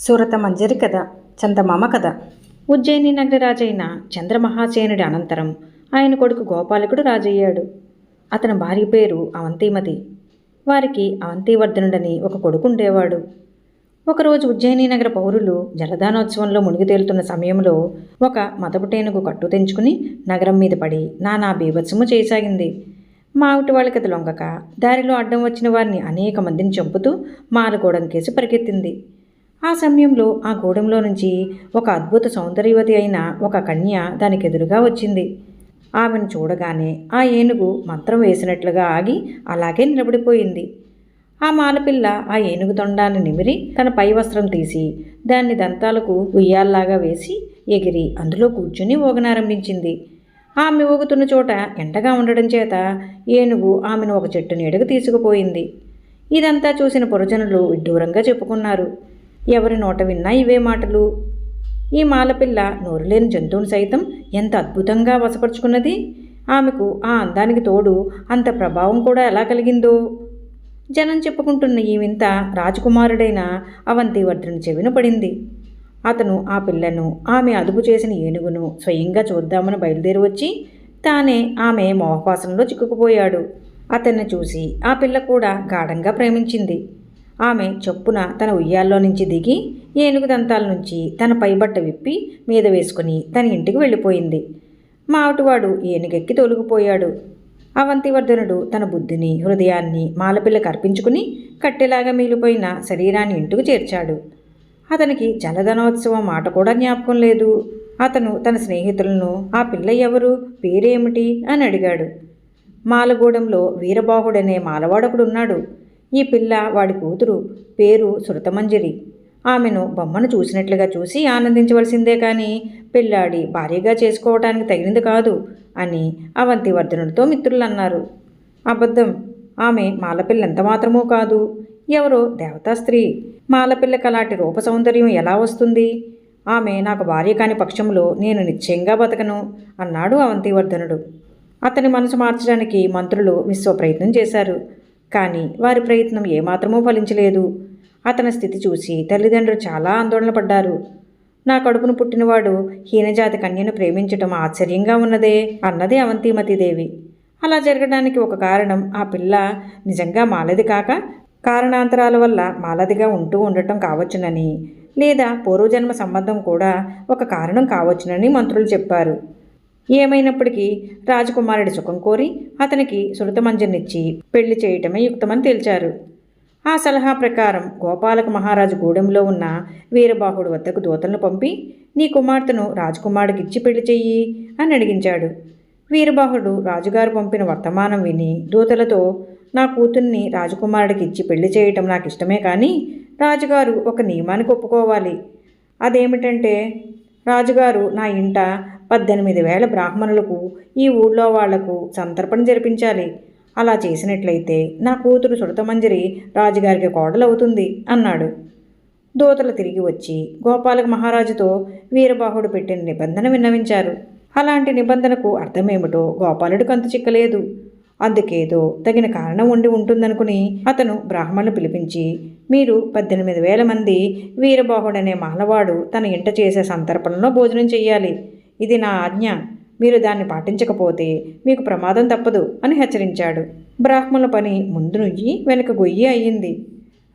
సురత మంజరి కథ చందమామ కథ. ఉజ్జయిని నగరరాజైన చంద్రమహాసేనుడి అనంతరం ఆయన కొడుకు గోపాలకుడు రాజయ్యాడు. అతని భార్య పేరు అవంతిమతి. వారికి అవంతివర్ధనుడని ఒక కొడుకు ఉండేవాడు ఒకరోజు ఉజ్జయిని నగర పౌరులు జలదానోత్సవంలో మునిగి తేలుతున్న సమయంలో ఒక మదపుటేనుగు కట్టు తెంచుకుని నగరం మీద పడి నానా బీభత్సము చేయసాగింది మావిటి వాళ్ళకి లొంగక దారిలో అడ్డం వచ్చిన వారిని అనేక మందిని చంపుతూ మాలగూడెం కేసి పరిగెత్తింది. ఆ సమయంలో ఆ గూడెంలో నుంచి ఒక అద్భుత సౌందర్యవతి అయిన ఒక కన్య దానికి ఎదురుగా వచ్చింది. ఆమెను చూడగానే ఆ ఏనుగు మంత్రం వేసినట్లుగా ఆగి అలాగే నిలబడిపోయింది. ఆ మాలపిల్ల ఆ ఏనుగు తొండాన్ని నిమిరి తన పై వస్త్రం తీసి దాన్ని దంతాలకు ఉయ్యాల్లాగా వేసి ఎగిరి అందులో కూర్చుని ఊగనారంభించింది. ఆమె ఊగుతున్న చోట ఎండగా ఉండడం చేత ఏనుగు ఆమెను ఒక చెట్టు నీడకు తీసుకుపోయింది. ఇదంతా చూసిన పురజనులు విడ్డూరంగా చెప్పుకున్నారు. ఎవరి నోట విన్నా ఇవే మాటలు? ఈ మాలపిల్ల నోరులేని జంతువుని సైతం ఎంత అద్భుతంగా వశపరుచుకున్నది? ఆమెకు ఆ అందానికి తోడు అంత ప్రభావం కూడా ఎలా కలిగిందో? జనం చెప్పుకుంటున్న ఈ వింత రాజకుమారుడైన అవంతివర్ధుని చెవిన పడింది. అతను ఆ పిల్లను ఆమె అదుపు చేసిన ఏనుగును స్వయంగా చూద్దామని బయలుదేరి వచ్చి తానే ఆమె మోహపాసంలో చిక్కుకుపోయాడు. అతన్ని చూసి ఆ పిల్ల కూడా గాఢంగా ప్రేమించింది. ఆమె చొప్పున తన ఉయ్యాల్లో నుంచి దిగి ఏనుగు దంతాల నుంచి తన పైబట్ట విప్పి మీద వేసుకుని తన ఇంటికి వెళ్ళిపోయింది. మావటివాడు ఏనుగెక్కి తొలగిపోయాడు అవంతివర్ధనుడు తన బుద్ధిని హృదయాన్ని మాలపిల్లకు అర్పించుకుని కట్టెలాగా మిగిలిపోయిన శరీరాన్ని ఇంటికి చేర్చాడు. అతనికి జలధనోత్సవం మాట కూడా జ్ఞాపకం లేదు. అతను తన స్నేహితులను ఆ పిల్ల ఎవరు? పేరేమిటి? అని అడిగాడు. మాలగూడెంలో వీరబాహుడనే మాలవాడొకడున్నాడు. ఈ పిల్ల వాడి కూతురు పేరు శృతమంజరి ఆమెను బొమ్మను చూసినట్లుగా చూసి ఆనందించవలసిందే కానీ పిల్లాడి భార్యగా చేసుకోవటానికి తగినది కాదు అని అవంతివర్ధనుడితో మిత్రులు అన్నారు. అబద్ధం. ఆమె మాలపిల్ల ఎంత మాత్రమో కాదు. ఎవరో దేవతా స్త్రీ. మాలపిల్లకి అలాంటి రూప సౌందర్యం ఎలా వస్తుంది? ఆమె నాకు భార్య కాని పక్షంలో నేను నిశ్చయంగా బతకను అన్నాడు అవంతివర్ధనుడు. అతని మనసు మార్చడానికి మంత్రులు విశ్వ ప్రయత్నం చేశారు. కానీ వారి ప్రయత్నం ఏమాత్రమూ ఫలించలేదు. అతని స్థితి చూసి తల్లిదండ్రులు చాలా ఆందోళన పడ్డారు. నా కడుపును పుట్టినవాడు హీనజాతి కన్యను ప్రేమించటం ఆశ్చర్యంగా ఉన్నదే అన్నది అవంతిమతిదేవి. అలా జరగడానికి ఒక కారణం ఆ పిల్ల నిజంగా మాలది కాక కారణాంతరాల వల్ల మాలదిగా ఉంటూ ఉండటం కావచ్చునని లేదా పూర్వజన్మ సంబంధం కూడా ఒక కారణం కావచ్చునని మంత్రులు చెప్పారు. ఏమైనప్పటికీ రాజకుమారుడి సుఖం కోరి అతనికి సురతమంజనిచ్చి పెళ్ళి చేయటమే యుక్తమని తేల్చారు. ఆ సలహా ప్రకారం గోపాలక మహారాజు గూడెంలో ఉన్న వీరబాహుడు వద్దకు దూతలను పంపి నీ కుమార్తెను రాజకుమారుడికి ఇచ్చి పెళ్ళి చెయ్యి అని అడిగించాడు. వీరబాహుడు రాజుగారు పంపిన వర్తమానం విని దూతలతో నా కూతుర్ని రాజకుమారుడికి ఇచ్చి పెళ్ళి చేయటం నాకు ఇష్టమే కానీ రాజుగారు ఒక నియమానికి ఒప్పుకోవాలి. అదేమిటంటే రాజుగారు నా ఇంట పద్దెనిమిది వేల బ్రాహ్మణులకు ఈ ఊళ్ళో వాళ్ళకు సంతర్పణ జరిపించాలి. అలా చేసినట్లయితే నా కూతురు సుడతమంజరి రాజుగారికి కోడలవుతుంది అన్నాడు. దూతలు తిరిగి వచ్చి గోపాలక మహారాజుతో వీరబాహుడు పెట్టిన నిబంధన విన్నవించారు. అలాంటి నిబంధనకు అర్థమేమిటో గోపాలుడు కంతు చిక్కలేదు. అందుకేదో తగిన కారణం ఉండి ఉంటుందనుకుని అతను బ్రాహ్మణులు పిలిపించి మీరు పద్దెనిమిది వేల మంది వీరబాహుడనే మహలవాడు తన ఇంట చేసే సంతర్పణలో భోజనం చేయాలి ఇది నా ఆజ్ఞ. మీరు దాన్ని పాటించకపోతే మీకు ప్రమాదం తప్పదు అని హెచ్చరించాడు. బ్రాహ్మణుల పని ముందు నుయ్యి వెనుక గొయ్యి అయ్యింది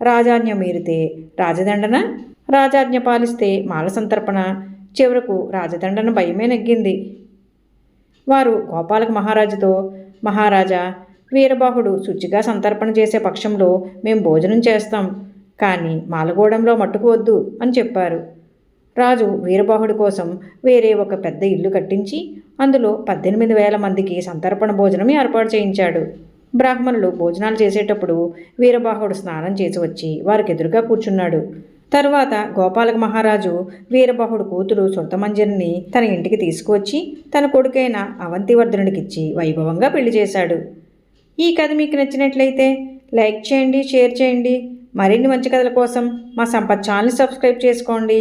రాజాజ్ఞ మీరితే రాజదండన? రాజాజ్ఞ పాలిస్తే మాల సంతర్పణ? చివరకు రాజదండన భయమే నెగ్గింది. వారు గోపాలక మహారాజుతో మహారాజా వీరబాహుడు శుచిగా సంతర్పణ చేసే పక్షంలో మేము భోజనం చేస్తాం. కానీ మాలగూడెంలో మట్టుకు వద్దు అని చెప్పారు. రాజు వీరబాహుడి కోసం వేరే ఒక పెద్ద ఇల్లు కట్టించి అందులో పద్దెనిమిది వేల మందికి సంతర్పణ భోజనం ఏర్పాటు చేయించాడు. బ్రాహ్మణులు భోజనాలు చేసేటప్పుడు వీరబాహుడు స్నానం చేసి వచ్చి వారికి ఎదురుగా కూర్చున్నాడు. తరువాత గోపాలక మహారాజు వీరబాహుడు కూతురు సుతమంజరిని తన ఇంటికి తీసుకువచ్చి తన కొడుకైన అవంతివర్ధనుడికిచ్చి వైభవంగా పెళ్ళి చేశాడు. ఈ కథ మీకు నచ్చినట్లయితే లైక్ చేయండి షేర్ చేయండి. మరిన్ని మంచి కథల కోసం మా సంపత్ ఛానల్ సబ్స్క్రైబ్ చేసుకోండి.